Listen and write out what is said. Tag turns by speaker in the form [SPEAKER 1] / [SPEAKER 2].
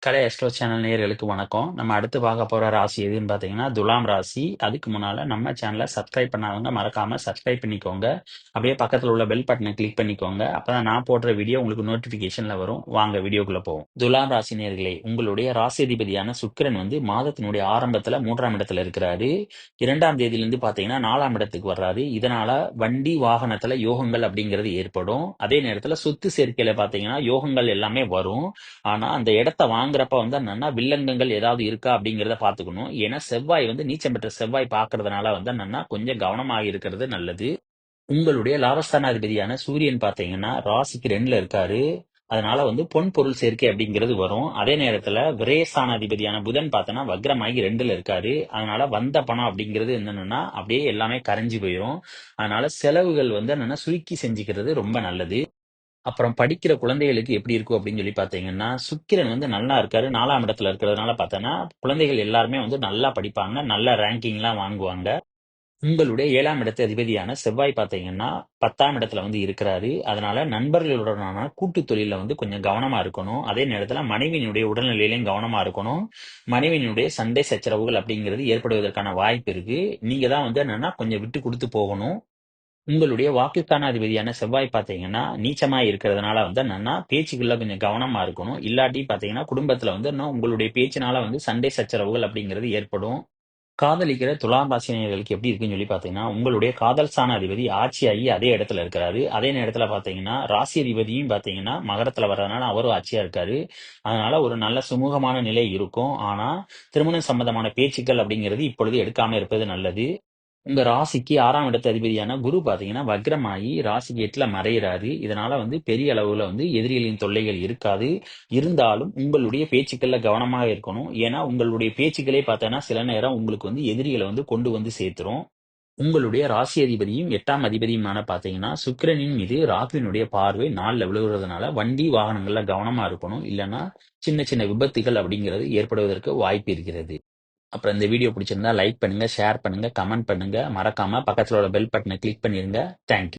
[SPEAKER 1] கலை astro channel நேயர்களுக்கு வணக்கம். நம்ம அடுத்து பார்க்க போற ராசி எதுன்னு பார்த்தீங்கன்னா, துலாம் ராசி. அதுக்கு முன்னால நம்ம சேனலை சப்ஸ்கிரைப் பண்ணாதவங்க மறக்காம சப்ஸ்கிரைப் பண்ணிக்கோங்க. அப்படியே பக்கத்துல உள்ள பெல் பட்டனை கிளிக் பண்ணிக்கோங்க. அப்பதான் நான் போடுற வீடியோ உங்களுக்கு நோட்டிஃபிகேஷனில் வரும். வாங்க வீடியோக்குள்ள போவோம். துலாம் ராசி நேயர்களே, உங்களுடைய ராசியதிபதியான சுக்கிரன் வந்து மாதத்தினுடைய ஆரம்பத்துல மூன்றாம் இடத்துல இருக்கிறாரு. இரண்டாம் தேதியிலிருந்து பார்த்தீங்கன்னா நாலாம் இடத்துக்கு வர்றாரு. இதனால வண்டி வாகனத்துல யோகங்கள் அப்படிங்கிறது ஏற்படும். அதே நேரத்துல சொத்து சேர்க்கையில பார்த்தீங்கன்னா யோகங்கள் எல்லாமே வரும். ஆனா அந்த இடத்த வாங்குறப்ப வந்து என்னன்னா வில்லங்கங்கள் ஏதாவது இருக்கா அப்படிங்கிறத பாத்துக்கணும் ஏன்னா செவ்வாய் வந்து நீச்சம் பெற்ற செவ்வாய் பாக்குறதுனால வந்து என்னன்னா கொஞ்சம் கவனமாக இருக்கிறது நல்லது. உங்களுடைய லாபஸ்தானாதிபதியான சூரியன் பாத்தீங்கன்னா ராசிக்கு ரெண்டுல இருக்காரு. அதனால வந்து பொன் பொருள் சேர்க்கை அப்படிங்கிறது வரும். அதே நேரத்துல விரேசானாதிபதியான புதன் பார்த்தோன்னா வக்ரமாகி ரெண்டுல இருக்காரு. அதனால வந்த பணம் அப்படிங்கிறது என்னன்னா அப்படியே எல்லாமே கரைஞ்சு போயிடும் அதனால செலவுகள் வந்து என்னன்னா சுருக்கி செஞ்சுக்கிறது ரொம்ப நல்லது. அப்புறம் படிக்கிற குழந்தைகளுக்கு எப்படி இருக்கும் அப்படின்னு சொல்லி பார்த்தீங்கன்னா, சுக்கிரன் வந்து நல்லா இருக்காரு. நாலாம் இடத்துல இருக்கிறதுனால பார்த்தோன்னா, குழந்தைகள் எல்லாருமே வந்து நல்லா படிப்பாங்க. நல்ல ரேங்கிங்லாம் வாங்குவாங்க. உங்களுடைய ஏழாம் இடத்து அதிபதியான செவ்வாய் பார்த்தீங்கன்னா, 10ஆம் இடத்துல வந்து இருக்கிறாரு. அதனால நண்பர்களுடனான கூட்டு தொழிலில் வந்து கொஞ்சம் கவனமா இருக்கணும். அதே நேரத்துல மனைவியினுடைய உடல்நிலையிலையும் கவனமா இருக்கணும். மனைவியினுடைய சண்டை சச்சரவுகள் அப்படிங்கிறது ஏற்படுவதற்கான வாய்ப்பு இருக்கு. நீங்க தான் வந்து என்னன்னா கொஞ்சம் விட்டு கொடுத்து போகணும். உங்களுடைய வாக்குஸ்தானாதிபதியான செவ்வாய் பார்த்தீங்கன்னா, நீச்சமா இருக்கிறதுனால வந்து என்னன்னா, பேச்சுக்கள்ல கொஞ்சம் கவனமா இருக்கணும். இல்லாட்டி பார்த்தீங்கன்னா, குடும்பத்துல வந்து இன்னும் உங்களுடைய பேச்சினால வந்து சண்டை சச்சரவுகள் அப்படிங்கிறது ஏற்படும். காதலிக்கிற துலாம் ராசினியர்களுக்கு எப்படி இருக்குன்னு சொல்லி பார்த்தீங்கன்னா, உங்களுடைய காதல் ஸ்தான அதிபதி ஆட்சியாகி அதே இடத்துல இருக்கிறாரு. அதே நேரத்தில் பார்த்தீங்கன்னா, ராசி அதிபதியும் பார்த்தீங்கன்னா, மகரத்தில் வர்றதுனால அவரும் ஆட்சியாக இருக்காரு. அதனால ஒரு நல்ல சுமூகமான நிலை இருக்கும். ஆனால் திருமணம் சம்பந்தமான பேச்சுக்கள் அப்படிங்கிறது இப்பொழுது எடுக்காமல் இருப்பது நல்லது. உங்க ராசிக்கு ஆறாம் இடத்து அதிபதியான குரு பாத்தீங்கன்னா வக்ரமாயி ராசிக்கு எட்டுல மறையிறாரு. இதனால வந்து பெரிய அளவுல வந்து எதிரிகளின் தொல்லைகள் இருக்காது. இருந்தாலும் உங்களுடைய பேச்சுக்கள்ல கவனமாக இருக்கணும். ஏன்னா உங்களுடைய பேச்சுக்களே பார்த்தோன்னா சில நேரம் உங்களுக்கு வந்து எதிரிகளை வந்து கொண்டு வந்து சேர்த்துரும். உங்களுடைய ராசி அதிபதியும் எட்டாம் அதிபதியுமான பாத்தீங்கன்னா சுக்கிரனின் மீது ராகுவினுடைய பார்வை நாளில் விழுகிறதுனால வண்டி வாகனங்கள்ல கவனமா இருக்கணும். இல்லைன்னா சின்ன சின்ன விபத்துகள் அப்படிங்கிறது ஏற்படுவதற்கு வாய்ப்பு இருக்கிறது. அப்புறம் இந்த வீடியோ பிடிச்சிருந்தா லைக் பண்ணுங்க ஷேர் பண்ணுங்க கமெண்ட் பண்ணுங்க. மறக்காம பக்கத்துல உள்ள பெல் பட்டனை கிளிக் பண்ணிருங்க. தேங்க்யூ